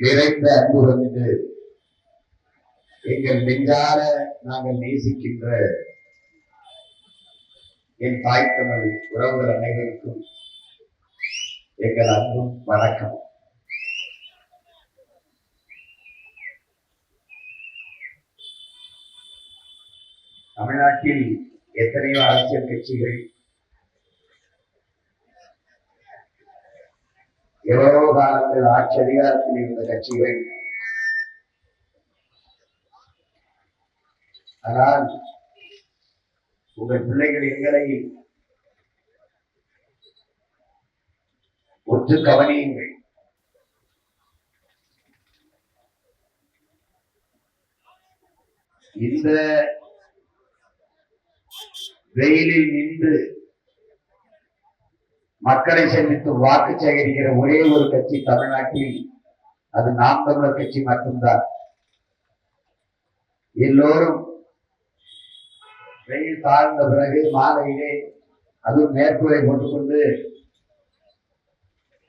நிறைந்த அன்புடன் எங்கள் நெஞ்சார நாங்கள் நேசிக்கின்ற என் தாய் தமிழ் உறவுகள் அனைவருக்கும் எங்கள் அன்பும் வணக்கம். தமிழ்நாட்டில் எத்தனையோ அரசியல் கட்சிகள் எவரோ காலத்தில் ஆட்சி அதிகாரத்தில் இருந்த கட்சிகள். ஆனால் உங்கள் பிள்ளைகள் எங்களை ஒற்று கவனியுங்கள். இந்த வெயிலில் நின்று மக்களை சந்தித்து வாக்கு சேகரிக்கிற ஒரே ஒரு கட்சி தமிழ்நாட்டில் அது நாம் தமிழர் கட்சி மட்டும்தான். எல்லோரும் வெயில் தாழ்ந்த பிறகு மாலையிலே அதுவும் மேற்கூரை போட்டுக்கொண்டு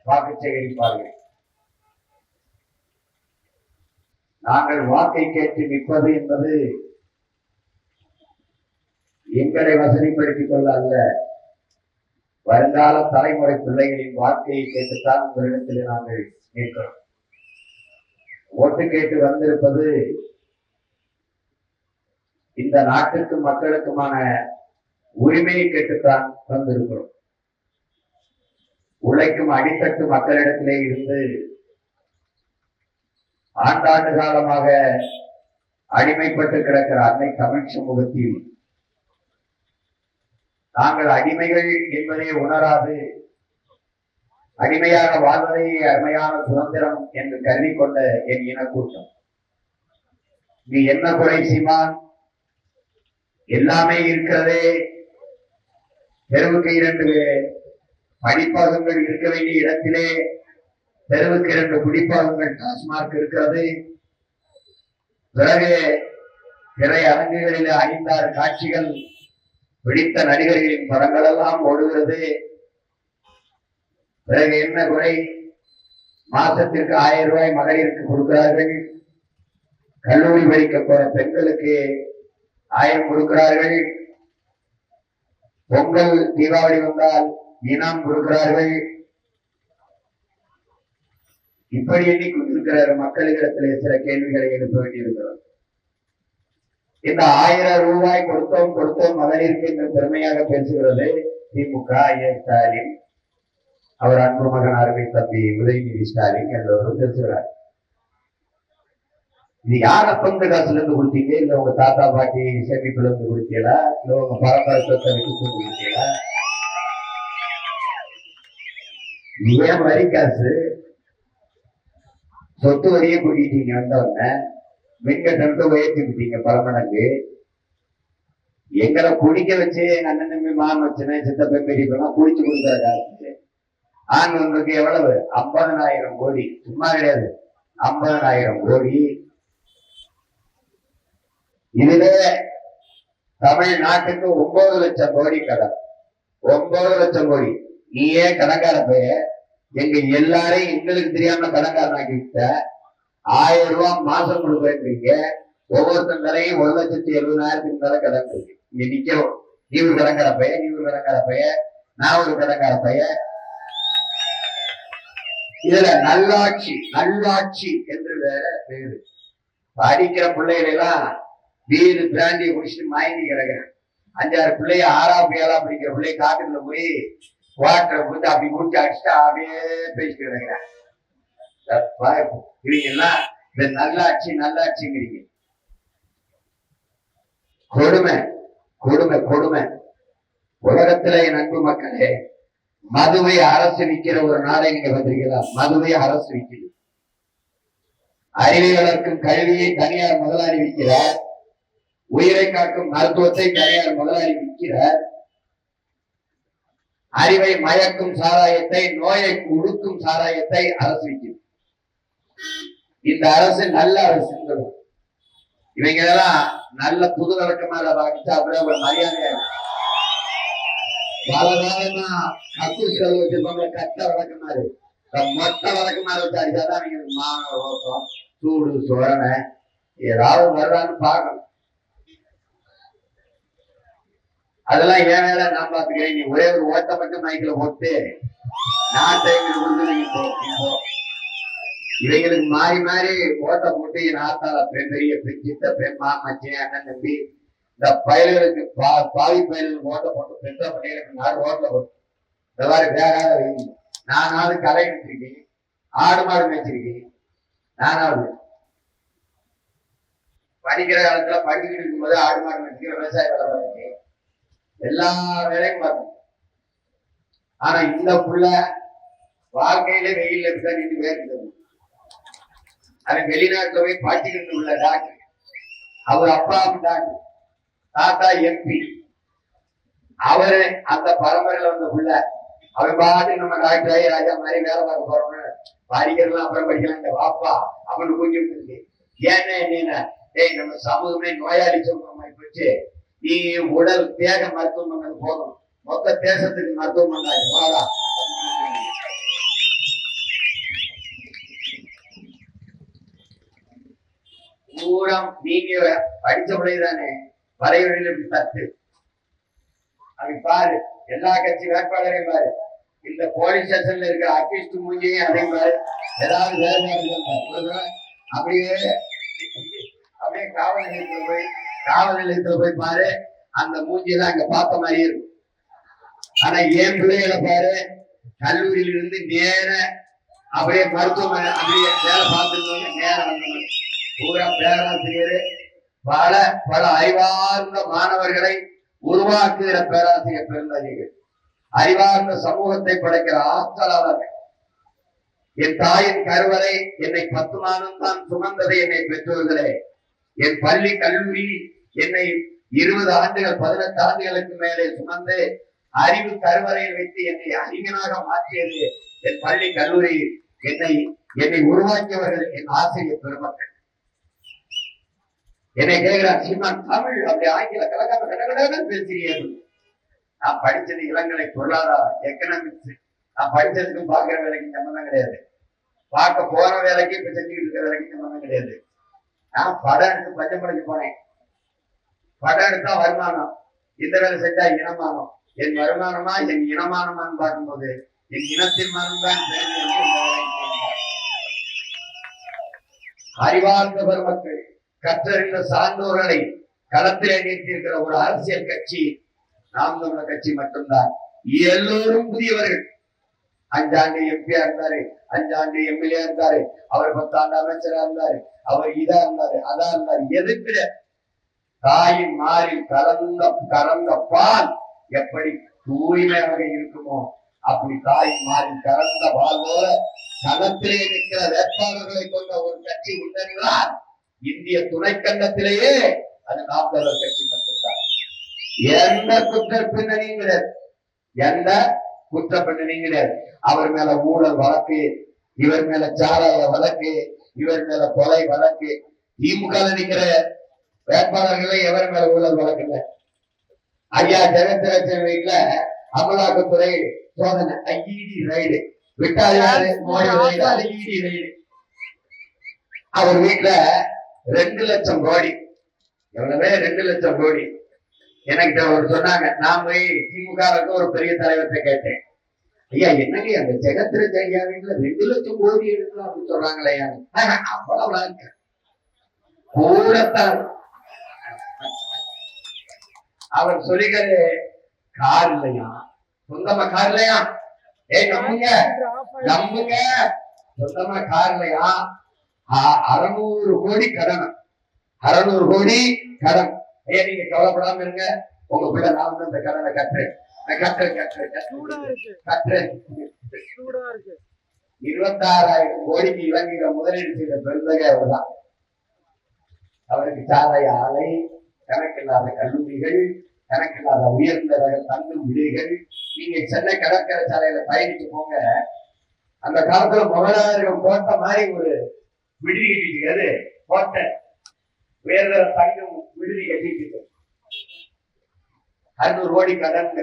வாக்கு சேகரிப்பார்கள். நாங்கள் வாக்கை கேட்டு நிற்பது என்பது எங்களை வசதிப்படுத்திக் கொள்ள அல்ல வருங்கால தலைமுறை பிள்ளைகளின் வாழ்க்கையை கேட்டுத்தான் உங்களிடத்தில் நாங்கள் நிற்கிறோம். ஓட்டு கேட்டு வந்திருப்பது இந்த நாட்டுக்கு மக்களுக்குமான உரிமையை கேட்டுத்தான் வந்திருக்கிறோம். உழைக்கும் அடித்தட்டு மக்களிடத்திலே இருந்து ஆண்டாண்டு காலமாக அடிமைப்பட்டு கிடக்கிற அன்னை தமிழ் சமூகத்தில் நாங்கள் அடிமைகள் என்பதை உணராது. அடிமையாக வாழ்வதை அருமையான சுதந்திரம் என்று கருதி கொண்ட என் இனக்கூட்டம். நீ என்ன குறை சீமான்? எல்லாமே இருக்கிறதே. தெருவுக்கு இரண்டு படிப்பாகங்கள் இருக்க வேண்டிய இடத்திலே தெருவுக்கு இரண்டு குடிப்பாகங்கள் டாஸ்மார்க் இருக்கிறது. பிறகு திரை அரங்குகளில் ஐந்தாறு காட்சிகள் பிடித்த நடிகர்களின் படங்கள் எல்லாம் ஓடுகிறது. பிறகு என்ன குறை? மாசத்திற்கு ஆயிரம் ரூபாய் மகளிருக்கு கொடுக்கிறார்கள். கல்லூரி படிக்க போற பெண்களுக்கு ஆயிரம் கொடுக்கிறார்கள். பொங்கல் தீபாவளி வந்தால் இனம் கொடுக்கிறார்கள். இப்படி எண்ணிக்கொண்டிருக்கிற மக்களிடத்திலே சில கேள்விகளை எழுப்ப வேண்டியிருக்கிறது. இந்த ஆயிரம் ரூபாய் கொடுத்தோம் கொடுத்தோம் மகளிருக்கு என்று பெருமையாக பேசுகிறது. திமுக ஐயா ஸ்டாலின். அவர் அன்பு மகன் அருமை தம்பி உதயநிதி ஸ்டாலின் எல்லோரும் பேசுகிறார். இது யார் அப்பந்த காசுல இருந்து கொடுத்தீங்க? இல்ல உங்க தாத்தா பாட்டி சேமிப்புல இருந்து கொடுத்தீங்களா? இல்ல உங்க பரம்பரை சொத்தை விட்டு கொடுத்தீங்களா? ஏன் வரி காசு சொத்து வரியே கூட்டிட்டீங்க வந்தவங்க மின்கட்டணத்தை உயர்த்தி விட்டீங்க பல எங்களை குடிக்க வச்சு எங்க அண்ணன் தம்பி மாமன் வச்சுனே சித்தப்ப பெரியப்பெல்லாம் குடிச்சு கொடுக்குற காலத்துக்கு. ஆண் ஒன்றுக்கு எவ்வளவு? ஐம்பதனாயிரம் கோடி. சும்மா கிடையாது. ஐம்பதனாயிரம் கோடி. இதுல தமிழ்நாட்டுக்கு ஒன்பது லட்சம் கோடி கடன். ஒன்பது லட்சம் கோடி. நீயே கடன்கார பைய. எங்க எல்லாரையும் எங்களுக்கு தெரியாம கடன்காரனாக்கி விட்ட ஆயிரம் ரூபாய் மாசம் கொடுக்குறீங்க. ஒவ்வொருத்தன் தலையும் ஒரு லட்சத்தி எழுபதாயிரத்துக்கு மேல கடன் இருக்கு இங்க நிக்கிறோம் நீ ஒரு கடங்கார பைய நீ ஒரு கடங்கார பைய நான் ஒரு கடங்கார பைய இதுல நல்லாட்சி நல்லாட்சி என்று வேற பேரு. படிக்கிற பிள்ளைகள் எல்லாம் வீடு பிராண்டி குடிச்சிட்டு மாயங்கி கிடக்குறேன் அஞ்சாறு பிள்ளைய ஆறா ஏழா பிடிக்கிற பிள்ளைய காட்டுல போய் வாட்டரை கொடுத்து அப்படி குடிச்சு அடிச்சுட்டு அப்படியே பேசிட்டு கிடக்குறேன் இவங்கெல்லாம் இந்த நல்லாட்சி நல்லாட்சிங்கிறீங்க. கொடுமை கொடுமை கொடுமை. உலகத்துல என் அன்பு மக்களே மதுவை அரசு விற்கிற ஒரு நாளை நீங்க வந்திருக்கீங்களா மதுவை அரசு விற்கிறது அறிவை வளர்க்கும் கல்வியை தனியார் முதலாளி விற்கிறார். உயிரை காக்கும் மருத்துவத்தை தனியார் முதலாளி விற்கிறார். அறிவை மயக்கும் சாராயத்தை நோயை உடுக்கும் சாராயத்தை அரசு விற்கிறது இந்த அரசு நல்ல அரசு. இவங்க எல்லாம் நல்ல புது விளக்கமாக வாங்கிச்சா கூட ஒரு மரியாதை பல காலமா கத்து செலவு வச்சிருப்பாங்க கட்ட விளக்கமாறு இந்த மொட்டை வழக்கு மேல வச்சு அடிச்சாதான் அவங்களுக்கு மான ரோக்கம் சூடு சோரணை ஏதாவது வருதான்னு பார்க்கணும். அதெல்லாம் ஏன் வேலை நான் பாத்துக்கிறேன் நீ ஒரே ஒரு ஓட்ட மட்டும் மைக்கில் போட்டு நான் டைம் கொடுத்து நீங்க போ. இவங்களுக்கு மாறி மாறி ஓட்ட போட்டு என் ஆத்தால பெண் பெரிய பெண் பெண்மா பெண் அண்ணன் தம்பி இந்த பயல்களுக்கு பா பாவி பயலுக்கு ஓட்ட போட்டு பெற்ற பள்ளிகளுக்கு நாலு ஓட்ட போட்டு இந்த மாதிரி வேகாத வைங்க நானாவது கலை வச்சிருக்கேன் ஆடு மாடு வச்சிருக்கேன் நானாவது. படிக்கிற காலத்துல படிச்சுட்டு இருக்கும்போது ஆடு மாடு வச்சுக்க விவசாய வேலை பார்த்துருக்கேன். எல்லா வேலையும் பார்த்தேன் ஆனா இந்த புள்ள வாழ்க்கையில வெயில்ல இருக்க நின்று வேர்க்குது அவன் வெளிநாட்டுல போய் பாட்டிக்கிட்டு உள்ள டாக்டர். அவர் அப்பாவும் டாக்டர். தாத்தா எம்பி. அவரு அந்த பரம்பரையில வந்த புள்ள அவன் பாட்டு நம்ம டாக்டர் ஆகி ராஜா மாதிரி வேலை பார்க்க போறோம்னு படிக்கிறதுலாம் அப்புறம் படிக்கலாம். வாப்பா அவனு கூட்டிட்டு இருக்கு ஏன்னா என்ன ஏய் நம்ம சமூகமே நோயாளி சமூகமாய் போச்சு. நீ உடல் தேக மருத்துவம் பண்ணது போதும். மொத்த தேசத்துக்கு மருத்துவம் பண்ணாங்க வாடா. பூரம் நீங்க படிச்ச பிள்ளைதானே வரைவழியில் இப்படி அப்படி பாரு எல்லா கட்சி வேட்பாளரையும் பாரு. இந்த போலீஸ் ஸ்டேஷன்ல இருக்கிற அக்யூஸ்ட் மூஞ்சியும் அதையும் பாரு. ஏதாவது வேலை அப்படியே அப்படியே காவல் நிலையத்துல போய் காவல் நிலையத்துல போய் பாரு. அந்த மூஞ்சியெல்லாம் அங்க பார்த்த மாதிரி இருக்கும். ஆனா என் பிள்ளைகளை பாரு கல்லூரியில இருந்து நேர அப்படியே மருத்துவமனை அப்படியே வேலை பார்த்துருந்தோம் நேரம் வந்தவங்க பூரா பேராசிரியர் பல பல அறிவார்ந்த மாணவர்களை உருவாக்குகிற பேராசிரியர் பெருந்தகைகள். அறிவார்ந்த சமூகத்தை படைக்கிற ஆற்றலாளர்கள். என் தாயின் கருவறை என்னை பத்து மாதம் தான் சுமந்ததை என்னை பெற்றோர்களே. என் பள்ளி கல்லூரி என்னை இருபது ஆண்டுகள் பதினெட்டு ஆண்டுகளுக்கு மேலே சுமந்து அறிவு கருவறையில் வைத்து என்னை அறிஞனாக மாற்றியது என் பள்ளி கல்லூரி என்னை என்னை உருவாக்கியவர்கள் என் ஆசிரியர் பெருமக்கள். என்னை கேட்கிறார் சீமான் தமிழ் அப்படி ஆங்கில கலக்காம கடகடன்னு பேசுறீர்கள் நான் படிச்சது இளங்கலை பொருளாதாரம் எக்கனாமிக்ஸ் நான் படிச்சதுக்கும் பார்க்கிற வேலைக்கு சம்மந்தம் கிடையாது. பார்க்க போற வேலைக்கு இப்ப செஞ்சுக்கிட்டு இருக்கிற வேலைக்கு சம்மந்தம் கிடையாது. நான் படம் எடுத்து பஞ்சமடைக்கு போனேன். படம் எடுத்தா வருமானம். இந்த வேலை செஞ்சா இனமானம். என் வருமானமா என் இனமானமான்னு பார்க்கும்போது என் இனத்தின் மனம் தான் அறிவார்ந்த பெருமக்கள். கற்றறிந்த சான்றோர்களை களத்திலே நிறுத்தியிருக்கிற ஒரு அரசியல் கட்சி நாம் தமிழர் கட்சி மட்டும்தான். எல்லோரும் புதியவர்கள். அஞ்சாண்டு எம்பியா இருந்தாரு அஞ்சாண்டு எம்எல்ஏ இருந்தாரு அவர் பத்தாண்டு அமைச்சரா இருந்தாரு அவர் இதா இருந்தாரு அதா இருந்தாரு. எதுக்குல தாயின் மாறி கலந்த கலந்த பால் எப்படி தூய்மையாக இருக்குமோ அப்படி தாயின் மாறி கலந்த பால் போல களத்திலே நிற்கிற வேட்பாளர்களை கொண்ட ஒரு கட்சி உண்டென்றால் இந்திய துணைக்கண்டத்திலேயே அது நாம் தமிழர் கட்சி மட்டும்தான். எந்த குற்ற பின்னணியும் கிடையாது. எந்த குற்ற பின்னணியும் கிடையாது. அவர் மேல ஊழல் வழக்கு இவர் மேல சாராய வழக்கு இவர் மேல கொலை வழக்கு திமுக ல நிக்கிற வேட்பாளர்களே எவர் மேல ஊழல் வழக்கு இல்ல? ஐயா ஜெகத்ரட்சன் வீட்டுல அமலாக்கத்துறை சோதனை ஐஇடி ரைடு விட்டார் மோடி ரைடு ரைடு அவர் வீட்டுல ரெண்டு லட்சம் கோடி. எவ்வளவே? ரெண்டு லட்சம் கோடி. எனக்கு அவர் சொன்னாங்க நான் போய் திமுகவுக்கு ஒரு பெரிய தலைவர்கிட்ட கேட்டேன். ஐயா என்னங்க அந்த ஜெகத்ர ஜெயா ரெண்டு லட்சம் கோடி எடுக்கலாம் அப்படின்னு சொல்றாங்களே அவ்வளவு இருக்கு கூடத்தான். அவர் சொல்லிக்கிறது கார் இல்லையா? சொந்தமா கார் இல்லையா? ஏய் நம்புங்க நம்புங்க. சொந்தமா கார் இல்லையா? அறுநூறு கோடி கடன். அறுநூறு கோடி கடன். ஐயா நீங்க கவலைப்படாம இருங்க. உங்க பிள்ளை நான் வந்து அந்த கடனை கட்டுறேன். கட்டுறேன் கட்டுறேன் கட்டுறேன். இருபத்தாறாயிரம் கோடிக்கு இலங்கையில முதலீடு செய்த பெருந்தகை அவர்தான். அவருக்கு சாலை ஆலை கணக்கில்லாத கல்லூரிகள் கணக்கில்லாத உயர்ந்த ரக தங்கும் விடுதிகள் நீங்க சென்னை கடற்கரை சாலையில பயணிச்சு போங்க. அந்த காலத்துல முதலாளிகள் போட்ட மாதிரி ஒரு விடுதி கட்டிட்டு அது கோட்டை. உயர்ந்த தங்கம் விடுதி கட்டிட்டு அறுநூறு கோடி கடன்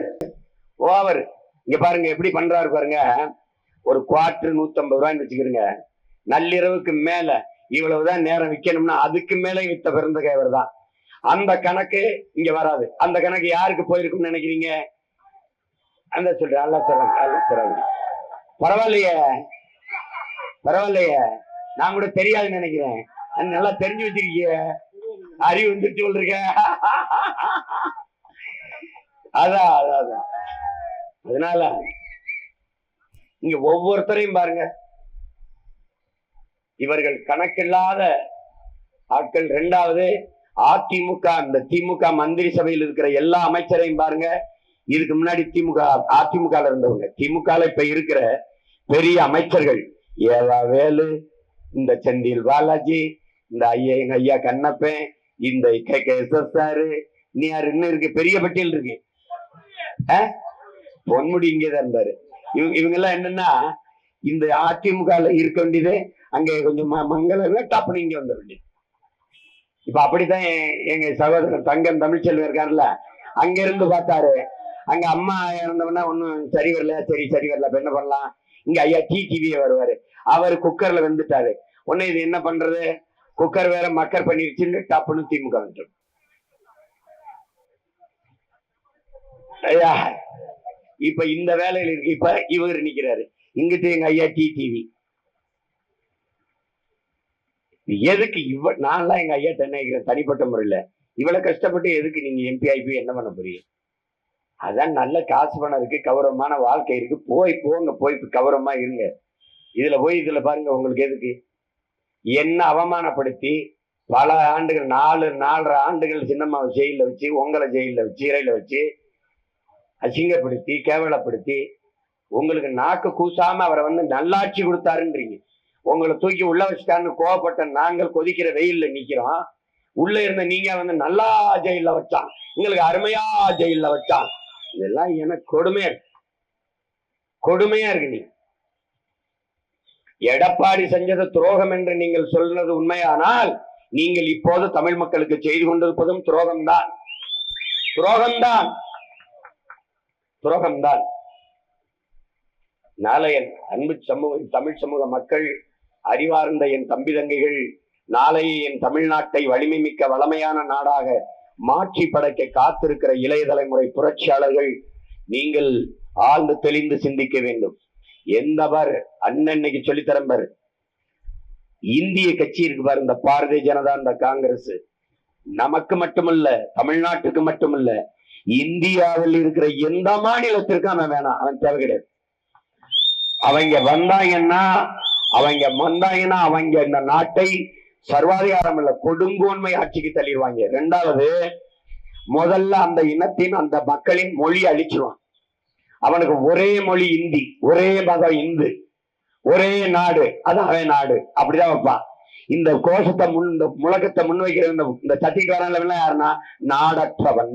ஓவர். இங்க பாருங்க எப்படி பண்றாரு பாருங்க. ஒரு குவார்டர் நூத்தம்பது ரூபாய்ன்னு வச்சுக்கிறீங்க நள்ளிரவுக்கு மேல இவ்வளவுதான் நேரம் விற்கணும்னா அதுக்கு மேல வித்த பிறந்தகை கைவர் தான். அந்த கணக்கு இங்க வராது. அந்த கணக்கு யாருக்கு போயிருக்கும்னு நினைக்கிறீங்க? அந்த சொல்றேன் அல்ல சொல்றேன் அல்ல சொல்றேன். பரவாயில்லையே. பரவாயில்லையே. நான் கூட தெரியாதுன்னு நினைக்கிறேன். நல்லா தெரிஞ்சு வச்சிருக்கீங்க அறிவு வந்துட்டு சொல்றீங்க அதான் அதான் அதான். அதனால இங்க ஒவ்வொருத்தரையும் பாருங்க. இவர்கள் கணக்கில்லாத ஆட்கள். ரெண்டாவது அதிமுக இந்த திமுக மந்திரி சபையில் இருக்கிற எல்லா அமைச்சரையும் பாருங்க. இதுக்கு முன்னாடி திமுக அதிமுக இருந்தவங்க. திமுக இப்ப இருக்கிற பெரிய அமைச்சர்கள். ஏவா வேலு இந்த செந்தில் பாலாஜி இந்த ஐயா எங்க ஐயா கண்ணப்பன் இந்த K K S S R நீ யாரு? இன்னும் இருக்கு பெரிய பட்டியல் இருக்கு. ஆ? பொன்முடி இங்கேதான் இருந்தாரு. இவங்க இவங்க எல்லாம் என்னன்னா இந்த அதிமுக இருக்க வேண்டியது அங்க கொஞ்சம் ம- மங்கள டப்புனு இங்க வந்த வேண்டியது. இப்ப அப்படித்தான் எங்க சகோதரர் தங்கம் தமிழ்ச்செல்வம் இருக்காருல்ல அங்க இருந்து பார்த்தாரு. அங்க அம்மா இறந்தவொன்னா ஒன்னும் சரி வரல சரி சரி வரல அப்ப என்ன பண்ணலாம்? இங்க ஐயா டி டிவியே வருவாரு. அவர் குக்கர்ல வெந்துட்டாரு. உடனே இது என்ன பண்றது? குக்கர் வேற மக்கர் பண்ணிருச்சுன்னு டப்புன்னு திமுக வந்துடும் ஐயா இப்ப இந்த வேலையில இருக்கு. இப்ப இவர் நிக்கிறாரு. இங்கிட்டு எங்க ஐயா டி டிவி எதுக்கு இவ நான்லாம் எங்க ஐயா நினைக்கிறேன் தனிப்பட்ட முறையில. இவ்வளவு கஷ்டப்பட்டு எதுக்கு நீங்க எம்பி ஆயிப்பி என்ன பண்ண போறீங்க? அதான் நல்ல காசு பணம் இருக்கு கௌரவமான வாழ்க்கை இருக்கு. போய் போங்க போய் கௌரவமா இருங்க. இதுல போய் இதுல பாருங்க உங்களுக்கு எதுக்கு? என்ன அவமானப்படுத்தி பல ஆண்டுகள் நாலு நாலரை ஆண்டுகள் சின்னம்மாவை ஜெயிலில் வச்சு உங்களை ஜெயிலில் வச்சு சிறையில வச்சு அசிங்கப்படுத்தி கேவலப்படுத்தி உங்களுக்கு நாக்கு கூசாம அவரை வந்து நல்லாட்சி கொடுத்தாருன்றீங்க. உங்களை தூக்கி உள்ள வச்சுட்டான்னு கோவப்பட்ட நாங்கள் கொதிக்கிற வெயில்ல நிக்கிறோம். உள்ள இருந்த நீங்க வந்து நல்லா ஜெயில வச்சான். உங்களுக்கு அருமையா ஜெயில வச்சான். இதெல்லாம் எனக்கு கொடுமையா இருக்கு. கொடுமையா இருக்கு நீ. எடப்பாடி செஞ்சது துரோகம் என்று நீங்கள் சொல்றது உண்மையானால் நீங்கள் இப்போது தமிழ் மக்களுக்கு செய்து கொண்டிருப்பதும் துரோகம்தான். துரோகம்தான். துரோகம்தான். நாளையன் அன்பு சமூக தமிழ் சமூக மக்கள் அறிவார்ந்த என் தம்பி தங்கைகள் நாளை என் தமிழ்நாட்டை வலிமை மிக்க வளமையான நாடாக மாற்றி படைக்க காத்திருக்கிற இளைய தலைமுறை புரட்சியாளர்கள் நீங்கள் ஆழ்ந்து தெளிந்து சிந்திக்க வேண்டும். எந்த பாரு அண்ணன்னைக்கு சொல்லித்தரம் பாரு. இந்திய கட்சி இருக்கு பாரு இந்த பாரதிய ஜனதா இந்த காங்கிரஸ். நமக்கு மட்டுமல்ல தமிழ்நாட்டுக்கு மட்டுமல்ல இந்தியாவில் இருக்கிற எந்த மாநிலத்திற்கும் அவன் வேணாம் அவன் தேவை கிடையாது. அவங்க வந்தாங்கன்னா அவங்க வந்தாங்கன்னா அவங்க இந்த நாட்டை சர்வாதிகாரம் இல்ல கொடுங்கோன்மை ஆட்சிக்கு தள்ளிடுவாங்க. ரெண்டாவது முதல்ல அந்த இனத்தின் அந்த மக்களின் மொழி அழிச்சிருவான் அவனுக்கு ஒரே மொழி இந்தி ஒரே மதம் இந்து ஒரே நாடு அது அவன் நாடு அப்படிதான் வைப்பான். இந்த கோஷத்தை முன் இந்த முழக்கத்தை முன்வைக்கிற இந்த இந்த சத்திக்காரன் யாருன்னா? நாடற்றவன்.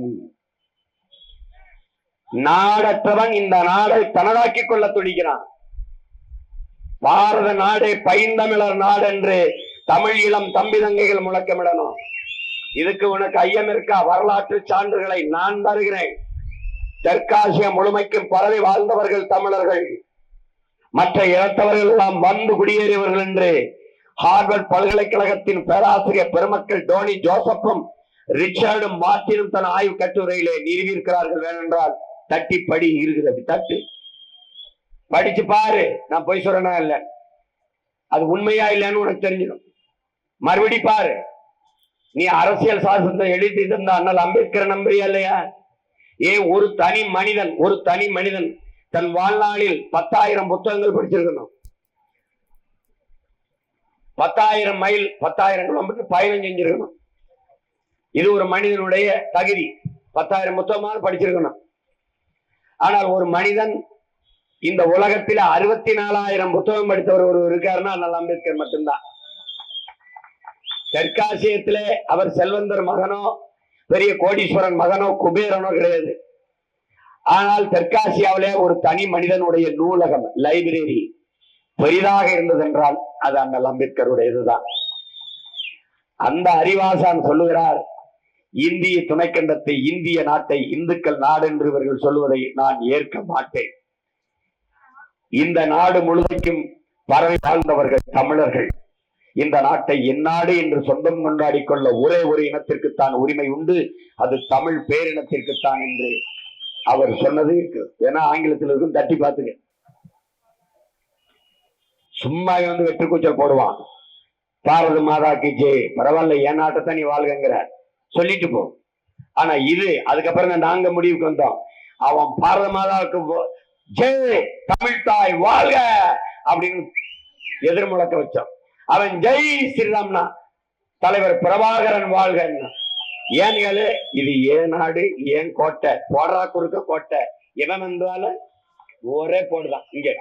நாடற்றவன் இந்த நாடை தனதாக்கிக் கொள்ள துடிக்கிறான் பாரத நாடே பைந்தமிழர் நாடு என்று தமிழ் இளம் தம்பி தங்கைகள் முழக்கமிடணும். இதுக்கு உனக்கு ஐயம் இருக்கா வரலாற்று சான்றுகளை நான் தருகிறேன். தெற்காசிய முழுமைக்கும் பரவி வாழ்ந்தவர்கள் தமிழர்கள். மற்ற இனத்தவர்கள் எல்லாம் வந்து குடியேறியவர்கள் என்று ஹார்வர்ட் பல்கலைக்கழகத்தின் பேராசிரியர் பெருமக்கள் டோனி ஜோசப்பும் ரிச்சர்டும் மார்டினும் தன் ஆய்வு கட்டுரையிலே நிறுவியிருக்கிறார்கள். வேணென்றால் தட்டி படி இருக்குது. அப்படி தட்டு. படிச்சு பாரு. நான் போய் சொல்றேனா இல்ல? அது உண்மையா இல்லைன்னு உனக்கு தெரிஞ்சிடும். மறுபடி பாரு. நீ அரசியல் சாசனத்தை எழுதி இருந்தா அண்ணல் அம்பேத்கர் நம்புறியா இல்லையா? ஏன் ஒரு தனி மனிதன் ஒரு தனி மனிதன் தன் வாழ்நாளில் பத்தாயிரம் புத்தகங்கள் படிச்சிருக்கணும். பத்தாயிரம் மைல் பத்தாயிரம் கிலோமீட்டர் பயணம் செஞ்சிருக்கணும். இது ஒரு மனிதனுடைய தகுதி. பத்தாயிரம் புத்தகமாக படிச்சிருக்கணும். ஆனால் ஒரு மனிதன் இந்த உலகத்தில் அறுபத்தி நாலாயிரம் புத்தகம் படித்தவர் ஒரு இருக்காருன்னா அண்ணல் அம்பேத்கர் மட்டும்தான். தெற்காசியத்திலே அவர் செல்வந்தர் மகனோ பெரிய கோடீஸ்வரன் மகனோ குபேரனோ கிடையாது. ஆனால் தெற்காசியாவிலே ஒரு தனி மனிதனுடைய நூலகம் லைப்ரரி பெரிதாக இருந்ததென்றால் அது அண்ணல் அம்பேத்கருடையதுதான். அந்த அறிவாசான் சொல்லுகிறார் இந்திய துணைக்கண்டத்தை இந்திய நாட்டை இந்துக்கள் நாடு என்று இவர்கள் சொல்வதை நான் ஏற்க மாட்டேன். இந்த நாடு முழுமைக்கும் பரவி வாழ்ந்தவர்கள் தமிழர்கள். இந்த நாட்டை என்னாடு என்று சொந்தம் கொண்டாடி கொள்ள ஒரே ஒரு இனத்திற்குத்தான் உரிமை உண்டு. அது தமிழ் பேரினத்திற்குத்தான் என்று அவர் சொன்னது இருக்கு. ஏன்னா ஆங்கிலத்தில் இருக்கும் தட்டி பார்த்துங்க சும்மா வந்து வெற்றுக்கூச்சல் போடுவான். பாரத மாதா கிஜே ஜெய் பரவாயில்ல என் நாட்டை நீ வாழ்கங்கிற சொல்லிட்டு போ. ஆனா இது அதுக்கப்புறம் நாங்க முடிவுக்கு வந்தோம். அவன் பாரத மாதாவுக்கு போ- ஜெய் தமிழ் தாய் வாழ்க அப்படின்னு எதிர் முழக்க வச்சான். அவன் ஜெய் ஸ்ரீராம்னா. தலைவர் பிரபாகரன் வாழ்க ஏன்னு கேளு? இது ஏன் நாடு? ஏன் கோட்டை? போடுறா குறுக்க கோட்டை. இவன் வந்தால ஒரே போடுதான் இங்க.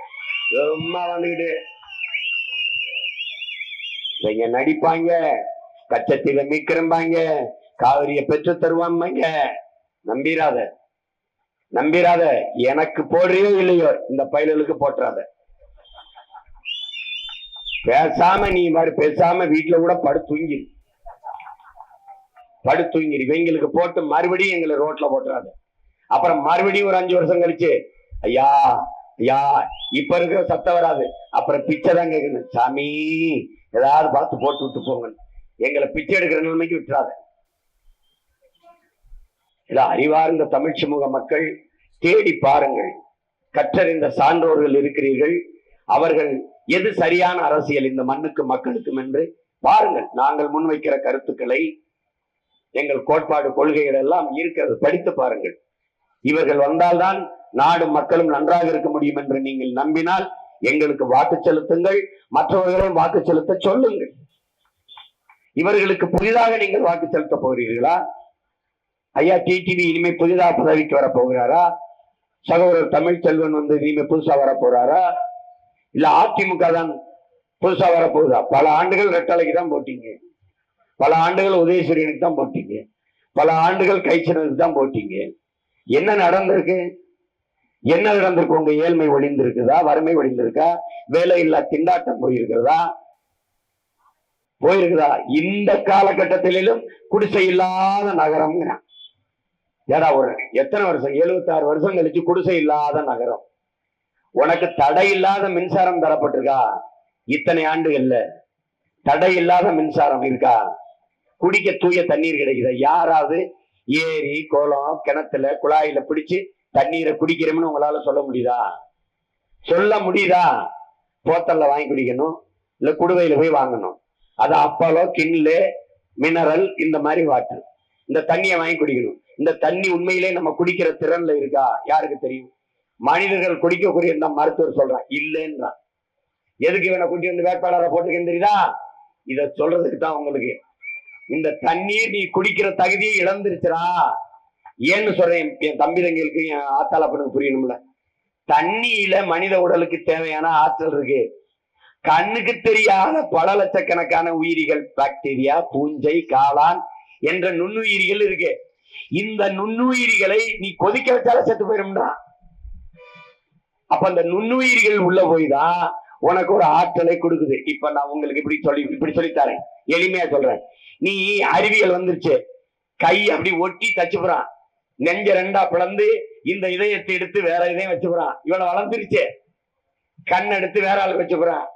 ரொம்ப வந்துகிட்டு இவங்க நடிப்பாங்க. கச்சத்தில மீக்கிறம்பாங்க காவிரிய பெற்று தருவாங்க நம்பிராத. நம்பிராத. எனக்கு போடுறியோ இல்லையோ? இந்த பயலுக்கு போட்டுறாத பேசாம நீ மாதிரி பேசாம வீட்டுல கூட படு தூங்கிரு படு தூங்கிரு இவங்களுக்கு போட்டு மறுபடியும் எங்களை ரோட்ல போட்டுறாங்க அப்புறம் மறுபடியும் ஒரு அஞ்சு வருஷம் கழிச்சு ஐயா ஐயா இப்ப இருக்கிற சத்தம் வராது. அப்புறம் பிச்சை தான் கேட்கணும். சாமி ஏதாவது பார்த்து போட்டு விட்டு போங்க எங்களை பிச்சை எடுக்கிற நிலைமைக்கு விட்டுறாத. இல்ல அறிவார்ந்த தமிழ் சமூக மக்கள் தேடி பாருங்கள். கற்றறிந்த சான்றோர்கள் இருக்கிறீர்கள். அவர்கள் எது சரியான அரசியல் இந்த மண்ணுக்கு மக்களுக்கும் என்று? பாருங்கள் நாங்கள் முன்வைக்கிற கருத்துக்களை எங்கள் கோட்பாடு கொள்கைகள் எல்லாம் இருக்கிறது. படித்து பாருங்கள். இவர்கள் வந்தால்தான் நாடும் மக்களும் நன்றாக இருக்க முடியும் என்று நீங்கள் நம்பினால் எங்களுக்கு வாக்கு செலுத்துங்கள் மற்றவர்களையும் வாக்கு செலுத்த சொல்லுங்கள். இவர்களுக்கு புதிதாக நீங்கள் வாக்கு செலுத்த போகிறீர்களா? ஐயா டிடிவி இனிமே புதிதாக பதவிக்கு வர போகிறாரா? சகோதரர் தமிழ்ச்செல்வன் வந்து இனிமே புதுசா வர போறாரா? இல்ல அதிமுக தான் புதுசா வரப்போகுதா? பல ஆண்டுகள் ரெட்டலைக்கு தான் போட்டீங்க. பல ஆண்டுகள் உதயசூரியனுக்கு தான் போட்டீங்க. பல ஆண்டுகள் கைச்சனுக்கு தான் போட்டீங்க. என்ன நடந்திருக்கு? என்ன நடந்திருக்கு? உங்க ஏழ்மை ஒளிந்திருக்குதா வறுமை ஒளிந்திருக்கா வேலை இல்லா திண்டாட்டம் போயிருக்கிறதா? போயிருக்குதா? இந்த காலகட்டத்திலும் குடிசை இல்லாத நகரம் ஏடா ஒரு எத்தனை வருஷம்? 76 வருஷம் கழிச்சு குடிசை இல்லாத நகரம். உனக்கு தடை இல்லாத மின்சாரம் தரப்பட்டிருக்கா? இத்தனை ஆண்டுகள்ல தடை இல்லாத மின்சாரம் இருக்கா? குடிக்க தூய தண்ணீர் கிடைக்குதா? யாராவது ஏரி குளம் கிணத்துல குழாயில பிடிச்சு தண்ணீரை குடிக்கிறோம்னு உங்களால சொல்ல முடியுதா? சொல்ல முடியுதா? போத்தல்ல வாங்கி குடிக்கணும் இல்ல குடுவையில போய் வாங்கணும். அது அப்பளோ கிண்ணு மினரல் இந்த மாதிரி வாட்டர். இந்த தண்ணியை வாங்கி குடிக்கணும். இந்த தண்ணி உண்மையிலே நம்ம குடிக்கிற திறன்ல இருக்கா? யாருக்கு தெரியும்? மனிதர்கள் குடிக்கக்கூடிய இந்த மருத்துவர் சொல்றான் இல்லைன்றான் எதுக்கு இவனை கூட்டி வந்து வேட்பாளரை போட்டுக்கன்னு தெரியுதா? இத சொல்றதுக்கு தான் உங்களுக்கு. இந்த தண்ணீர் நீ குடிக்கிற தகுதியை இழந்துருச்சுரா ஏன்னு சொல்றேன் என் தம்பி தங்களுக்கு என் ஆத்தால பண்ணுக்கு புரியணும்ல. தண்ணியில மனித உடலுக்கு தேவையான ஆற்றல் இருக்கு. கண்ணுக்கு தெரியாத பல லட்சக்கணக்கான உயிரிகள் பாக்டீரியா பூஞ்சை காளான் என்ற நுண்ணுயிரிகள் இருக்கு. இந்த நுண்ணுயிரிகளை நீ கொதிக்க வச்சால செத்து போயிரும்டா. அப்ப அந்த நுண்ணுயிர்கள் உள்ள போய் தான் உனக்கு ஒரு ஆற்றலை கொடுக்குது. இப்ப நான் உங்களுக்கு இப்படி சொல்லி இப்படி சொல்லித்தரேன். எளிமையா சொல்றேன். நீ அறிவியல் வந்துருச்சு. கை அப்படி ஒட்டி தச்சுப்புறான். நெஞ்ச ரெண்டா பிளந்து இந்த இதயத்தை எடுத்து வேற இதயம் வச்சுக்கிறான் இவனை வளர்ந்துருச்சு கண் எடுத்து வேற ஆளுக்கு வச்சுக்கிறான்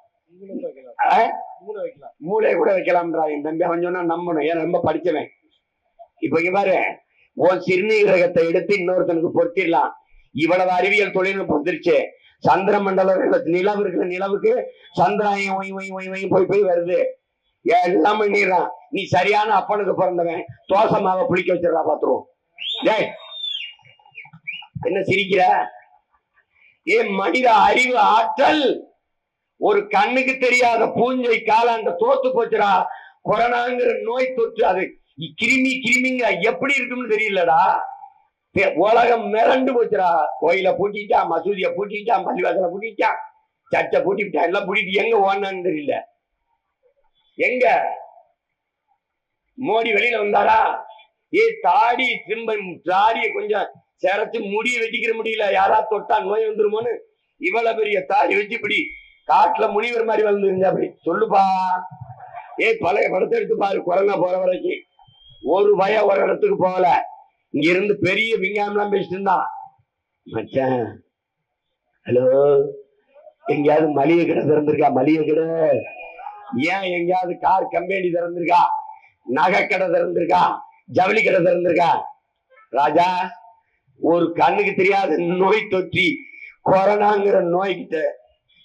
வைக்கலாம் மூளை கூட வைக்கலாம்ன்றா என் தம்பி அவன் சொன்னா நம்பணும். ஏன் ரொம்ப படிச்சவன். இப்ப இங்க பாரு. உன் சிறுநீரகத்தை எடுத்து இன்னொருத்தனுக்கு பொருத்திடலாம். இவ்வளவு அறிவியல் தொழில்நுட்பம் வந்துருச்சு. சந்திர மண்டல நிலவு இருக்கிற நிலவுக்கு சந்திராயம் ஒய் ஒய் ஒய் ஒய் போய் போய் வருது. எல்லாம் பண்ணிடுறான். நீ சரியான அப்பனுக்கு பிறந்தவன் தோசை மாவை புளிக்க வச்சிடறா பாத்துருவோம் டேய் என்ன சிரிக்கிற? ஏ மனித அறிவு ஆற்றல். ஒரு கண்ணுக்கு தெரியாத பூஞ்சை காலாண்ட தோத்து போச்சுடா. கொரோனாங்கிற நோய் தொற்று அது கிருமி கிருமிங்க எப்படி இருக்கும்னு தெரியலடா. உலகம் மிரண்டு போச்சுடா. கோயில பூட்டிட்டான் மசூதியை பூட்டிட்டான் பள்ளிவாசலை பூட்டிட்டான் சர்ச்சை பூட்டிவிட்டான் எல்லாம் பூட்டிட்டு எங்க ஓடனான்னு தெரியல. எங்க? மோடி வெளியில வந்தாரா? ஏ தாடி திரும்ப தாடியை கொஞ்சம் சிரைச்சு முடிய வெட்டிக்கிற முடியல. யாரா தொட்டா நோய் வந்துருமோன்னு? இவ்வளவு பெரிய தாடி வச்சு இப்படி காட்டுல முனிவர் மாதிரி வளர்ந்துருங்க அப்படி சொல்லுப்பா. ஏய் பழைய படத்தை எடுத்து பாரு. கொரோனா போற வரைக்கும். ஒரு பய ஒரு இடத்துக்கு போகல. இங்க இருந்து பெரிய விஞ்ஞானம்லாம் பேசிட்டு இருந்தான் மச்சான் ஹலோ எங்கேயாவது மளிகை கடை திறந்திருக்கா மளிகை கடை? ஏன் எங்கேயாவது கார் கம்பெனி திறந்திருக்கா? நகை கடை திறந்திருக்கா? ஜவுளி கடை திறந்திருக்கா? ராஜா ஒரு கண்ணுக்கு தெரியாத நோய் தொற்றி கொரோனாங்கிற நோய்கிட்ட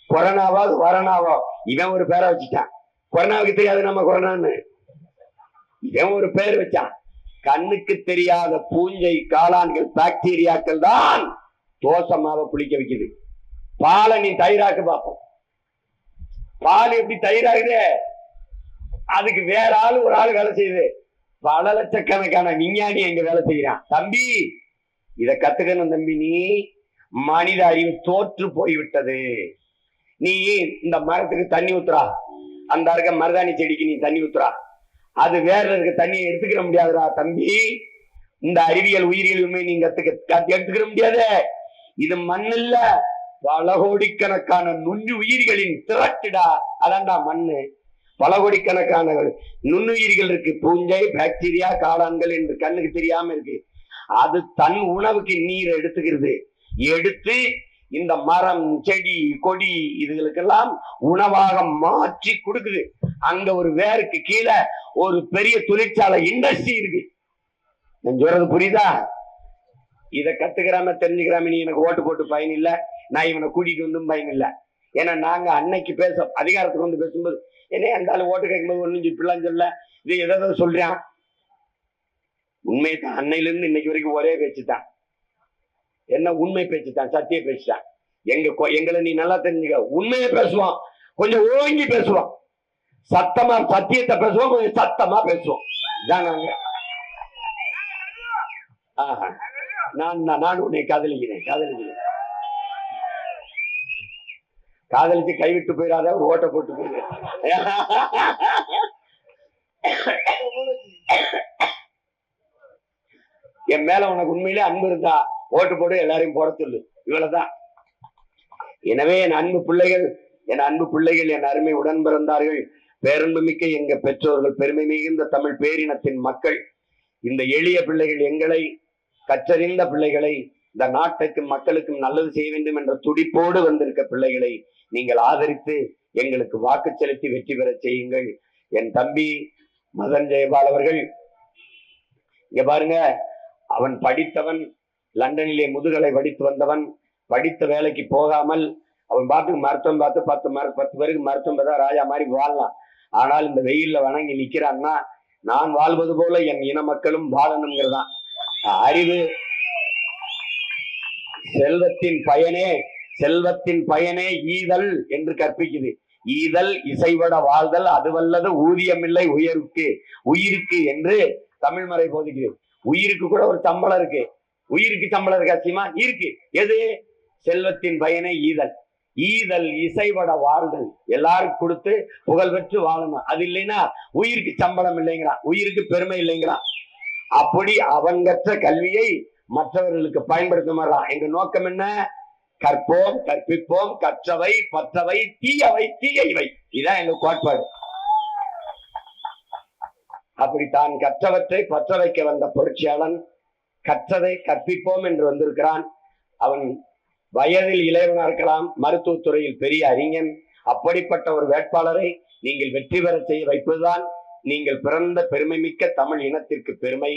கொரோனாவாவது வரணாவோ இவன் ஒரு பேரை வச்சுட்டான். கொரோனாவுக்கு தெரியாது நம்ம கொரோனான்னு. இவன் ஒரு பேர் வச்சான். கண்ணுக்கு தெரியாத பூஞ்சை காளான்கள் பாக்டீரியாக்கள் தான் தோசை மாவை புளிக்க வைக்குது. பாலை நீ தயிராக்கு பார்ப்போம். பால் எப்படி தயிராகுது? அதுக்கு வேற ஆளு ஒரு ஆள் வேலை செய்யுது. பல லட்சக்கணக்கான விஞ்ஞானி எங்க வேலை செய்யறான் தம்பி இத கத்துக்கணும் தம்பி நீ. மனித அறிவு தோற்று போய்விட்டது. நீ இந்த மரத்துக்கு தண்ணி ஊத்துறா? அந்த இருக்க மருதாணி செடிக்கு நீ தண்ணி ஊத்துறா? அது வேற இருக்க தண்ணியை எடுத்துக்கிற முடியாதுடா தம்பி. இந்த அறிவியல் உயிரியல் உண்மை நீங்க கத்துக்க எடுத்துக்கிற முடியாது. இது மண்ணில்ல. பல கோடிக்கணக்கான நுண்ணு உயிர்களின் திரட்டுடா. அதான்டா மண்ணு. பல கோடிக்கணக்கான நுண்ணுயிர்கள் இருக்கு. பூஞ்சை பாக்டீரியா காளான்கள் என்று கண்ணுக்கு தெரியாம இருக்கு. அது தன் உணவுக்கு நீர் எடுத்துக்கிறது. எடுத்து இந்த மரம் செடி கொடி இதுகளுக்கெல்லாம் உணவாக மாற்றி கொடுக்குது. அங்க ஒரு வேருக்கு கீழே ஒரு பெரிய தொழிற்சாலை இண்டஸ்ட்ரி இருக்கு. நான் சொல்றது புரியுதா? இத கத்துக்கிறாம தெரிஞ்சுக்கிறாம நீ எனக்கு ஓட்டு போட்டு பயன் இல்ல. நான் இவனை கூட்டிட்டு வந்தும் பயன் இல்ல. ஏன்னா நாங்க அன்னைக்கு பேச அதிகாரத்துக்கு வந்து பேசும்போது என்ன அந்த ஆளு ஓட்டு கேட்கும்போது ஒன்றும் இப்படிலாம் சொல்ல. இது எதை சொல்றான். உண்மை தான் அன்னையிலிருந்து இன்னைக்கு வரைக்கும் ஒரே பேச்சு தான் என்ன உண்மை பேச்சு தான் சத்திய பேச்சு தான் எங்க எங்களை நீ நல்லா தெரிஞ்சுக்க. உண்மையை பேசுவான். கொஞ்சம் ஓங்கி பேசுவான். சத்தமா சத்தியத்தை பேசுவோம் கொஞ்சம் சத்தமா பேசுவோம் இதான் நாங்க. ஆஹா. நான் நான் நான் உன்னை காதலிக்கிறேன் காதலிக்கிறேன். காதலிச்சு கைவிட்டு போயிடாத ஒரு ஓட்ட போட்டு போயிரு என் மேல உனக்கு உண்மையிலே அன்பு இருந்தா ஓட்டு போடு எல்லாரையும் போட சொல்லு. இவ்வளவுதான். எனவே என் அன்பு பிள்ளைகள் என் அன்பு பிள்ளைகள் என் அருமை உடன் பிறந்தார்கள் பேரன்பு மிக்க எங்க பெற்றோர்கள் பெருமை மிகுந்த தமிழ் பேரினத்தின் மக்கள் இந்த எளிய பிள்ளைகள் எங்களை கற்றறிந்த பிள்ளைகளை இந்த நாட்டுக்கும் மக்களுக்கும் நல்லது செய்ய வேண்டும் என்ற துடிப்போடு வந்திருக்க பிள்ளைகளை நீங்கள் ஆதரித்து எங்களுக்கு வாக்கு செலுத்தி வெற்றி பெறச் செய்யுங்கள். என் தம்பி மதன் ஜெயபால் அவர்கள் இங்க பாருங்க அவன் படித்தவன் லண்டனிலே முதுகலை படித்து வந்தவன் படித்த வேலைக்கு போகாமல் அவன் பாட்டுக்கு மருத்துவம் பார்த்து பத்து மரு பத்து பேருக்கு மருத்துவம் பார்த்தா ராஜா மாதிரி வாழலாம் ஆனால் இந்த வெயில்ல வணங்கி நிக்கிறான்னா நான் வாழ்வது போல என் இன மக்களும் வாழணுங்கிறதான் அறிவு செல்வத்தின் பயனே செல்வத்தின் பயனே ஈதல் என்று கற்பிக்குது. ஈதல் இசைவட வாழ்தல் அதுவல்லது ஊதியமில்லை உயருக்கு உயிருக்கு என்று தமிழ்மறை போதிக்குது. உயிருக்கு கூட ஒரு சம்பளம் இருக்கு. உயிருக்கு சம்பளம் இருக்கா சீமா? இருக்கு. எது? செல்வத்தின் பயனை ஈதல். ஈதல் இசைவட வாழ்தல். எல்லாருக்கும் கொடுத்து புகழ் பெற்று வாழணும். அது இல்லைன்னா உயிருக்கு சம்பளம் இல்லைங்கிறான். உயிருக்கு பெருமை இல்லைங்கிறான். அப்படி அவன் கற்ற கல்வியை மற்றவர்களுக்கு பயன்படுத்த மாட்டான். எங்க நோக்கம் என்ன? கற்போம் கற்பிப்போம் கற்றவை பற்றவை தீயவை தீயவை. இதான் எங்க கோட்பாடு. அப்படி தான் கற்றவற்றை பற்ற வைக்க வந்த புரட்சியாளன் கற்றதை கற்பிப்போம் என்று வந்திருக்கிறான். அவன் வயதில் இளையவனா இருக்கலாம் மருத்துவத்துறையில் பெரிய அறிஞன். அப்படிப்பட்ட ஒரு வேட்பாளரை நீங்கள் வெற்றி பெற செய்ய வைப்பதுதான் நீங்கள் பிறந்த பெருமை மிக்க தமிழ் இனத்திற்கு பெருமை.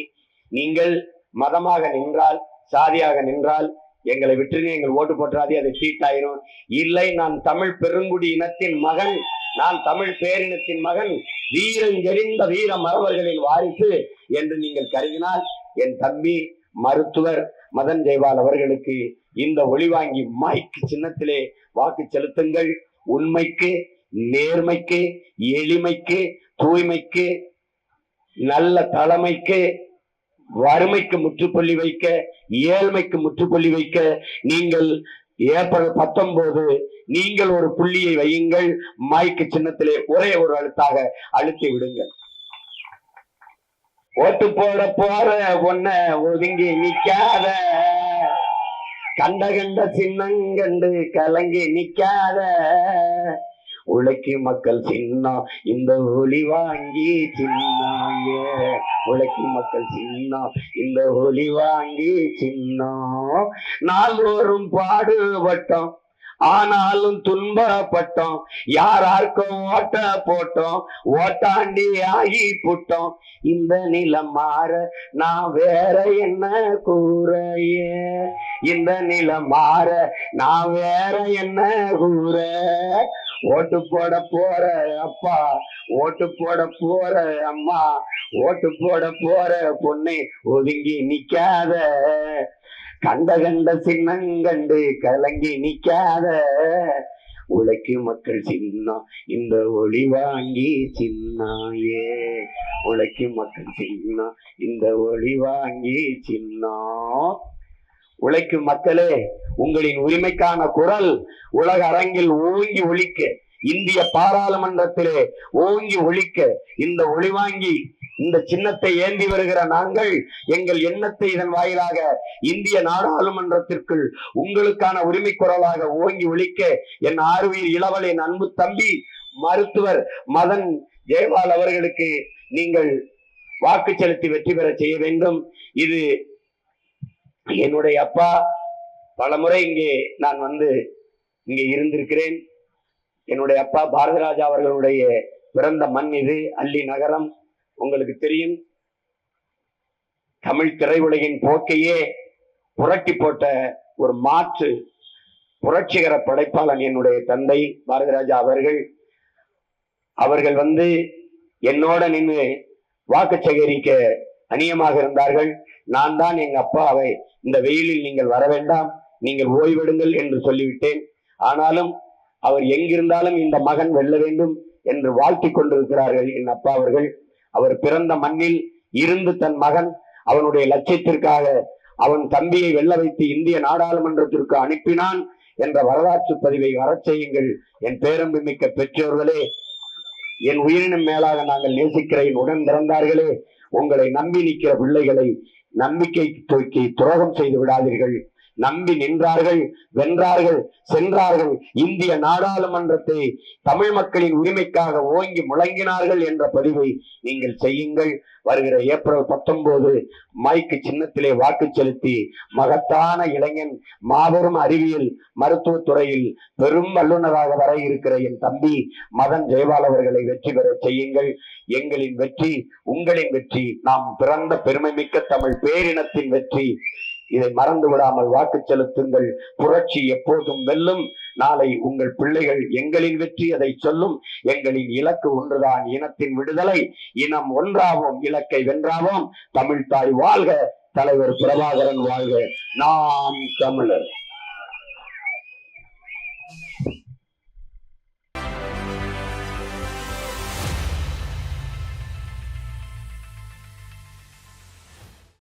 நீங்கள் மதமாக நின்றால் சாதியாக நின்றால் எங்களை விட்டுருங்க எங்கள் ஓட்டு போட்டுறாதே அது சீட்டாயிரும் இல்லை நான் தமிழ் பெருங்குடி இனத்தின் மகன் நான் தமிழ் பேரினத்தின் மகன் வீரன் எறிந்த வீர மரபர்களின் வாரிசு என்று நீங்கள் கருதினால் என் தம்பி மருத்துவர் மதன் ஜெய்வால் அவர்களுக்கு இந்த ஒளிவாங்கி மாய்க்கு சின்னத்திலே வாக்கு செலுத்துங்கள். உண்மைக்கு நேர்மைக்கு எளிமைக்கு தூய்மைக்கு நல்ல தலைமைக்கு வறுமைக்கு முற்றுப்புள்ளி வைக்க ஏழ்மைக்கு முற்றுப்புள்ளி வைக்க நீங்கள் ஏப்ரல் பத்தொன்பது நீங்கள் ஒரு புள்ளியை வையுங்கள். மாய்க்கு சின்னத்திலே ஒரே ஒரு அழுத்தாக அழுத்தி விடுங்கள். ஓட்டு போட போற உன்ன ஒதுங்கி நிக்காத. கண்ட கண்ட சின்னங்கண்டு கலங்கி நிக்காத. உழைக்கு மக்கள் சின்னம் இந்த ஒளி வாங்கி சின்னம் உழைக்கு மக்கள் சின்னம் இந்த ஒளி வாங்கி சின்னம். நாள்தோறும் பாடுபட்டோம். ஆனாலும் துன்பப்பட்டோம். யாராருக்கும் ஓட்ட போட்டோம். ஓட்டாண்டி ஆகி புட்டோம். இந்த நிலம் மாற நான் வேற என்ன கூறைய? இந்த நிலம் மாற நான் வேற என்ன கூற? ஓட்டு போட போற அப்பா ஓட்டு போட போற அம்மா ஓட்டு போட போற பொண்ணு ஒதுங்கி நிக்காத. கண்ட கண்ட சின்னங்கண்டு கலங்கி நிக்காத. உழைக்கும் மக்கள் சின்னம் இந்த ஒளி வாங்கி சின்னாயே. உழைக்கும் மக்கள் சின்னம் இந்த ஒளி வாங்கி சின்னம். உழைக்கும் மக்களே உங்களின் உரிமைக்கான குரல் உலக அரங்கில் ஓங்கி ஒழிக்க இந்திய பாராளுமன்றத்திலே ஓங்கி ஒழிக்க இந்த ஒளி வாங்கி இந்த சின்னத்தை ஏந்தி வருகிற நாங்கள் எங்கள் எண்ணத்தை இதன் வாயிலாக இந்திய நாடாளுமன்றத்திற்குள் உங்களுக்கான உரிமை குரலாக ஓங்கி ஒழிக்க என் ஆறுவீர் இளவலின் அன்பு தம்பி மருத்துவர் மதன் ஜெயபால் அவர்களுக்கு நீங்கள் வாக்கு செலுத்தி வெற்றி பெற செய்ய வேண்டும். இது என்னுடைய அப்பா. பலமுறை இங்கே நான் வந்து இங்கே இருந்திருக்கிறேன். என்னுடைய அப்பா பாரதிராஜா அவர்களுடைய பிறந்த மண் இது அள்ளி நகரம். உங்களுக்கு தெரியும். தமிழ் திரையுலகின் போக்கையே புரட்டி போட்ட ஒரு மாற்று புரட்சிகர படைப்பாளன் என்னுடைய தந்தை பாரதிராஜா அவர்கள். அவர்கள் வந்து என்னோட நின்று வாக்கு சேகரிக்க அநியமாக இருந்தார்கள். நான் தான் எங்க அப்பாவை இந்த வெயிலில் நீங்கள் வர வேண்டாம் நீங்கள் ஓய்வெடுங்கள் என்று சொல்லிவிட்டேன். ஆனாலும் அவர் எங்கிருந்தாலும் இந்த மகன் வெல்ல வேண்டும் என்று வாழ்த்தி கொண்டிருக்கிறார்கள் என் அப்பா அவர்கள். அவர் பிறந்த மண்ணில் இருந்து தன் மகன் அவனுடைய லட்சியத்திற்காக அவன் தம்பியை வெல்ல வைத்து இந்திய நாடாளுமன்றத்திற்கு அனுப்பினான் என்ற வரலாற்று பதிவை வரச் செய்யுங்கள். என் பேரம்பு மிக்க பெற்றோர்களே என் உயிரினும் மேலாக நாங்கள் நேசிக்கிற என் உடன் பிறந்தார்களே உங்களை நம்பி நிற்கிற பிள்ளைகளை நம்பிக்கை தூக்கி துரோகம் செய்து விடாதீர்கள். நம்பி நின்றார்கள் வென்றார்கள் சென்றார்கள். இந்திய நாடாளுமன்றத்தை தமிழ் மக்களின் உரிமைக்காக ஓங்கி முழங்கினார்கள் என்ற பதிவை நீங்கள் செய்யுங்கள். வருகிற ஏப்ரல் பத்தொன்பது மைக்கு சின்னத்திலே வாக்கு செலுத்தி மகத்தான இளைஞன் மாபெரும் அறிவியல் மருத்துவ துறையில் பெரும் வல்லுநராக வர இருக்கிற என் தம்பி மதன் ஜெயபால் அவர்களை வெற்றி பெற செய்யுங்கள். எங்களின் வெற்றி உங்களின் வெற்றி. நாம் பிறந்த பெருமை மிக்க தமிழ் பேரினத்தின் வெற்றி. இதை மறந்து விடாமல் வாக்கு செலுத்துங்கள். புரட்சி எப்போதும் வெல்லும். நாளை உங்கள் பிள்ளைகள் எங்களின் வெற்றி அதை சொல்லும். எங்களின் இலக்கு ஒன்றுதான் இனத்தின் விடுதலை. இனம் ஒன்றாவோம் இலக்கை வென்றாவோம். தமிழ்தாய் வாழ்க தலைவர் பிரபாகரன் வாழ்க. நாம் தமிழர்.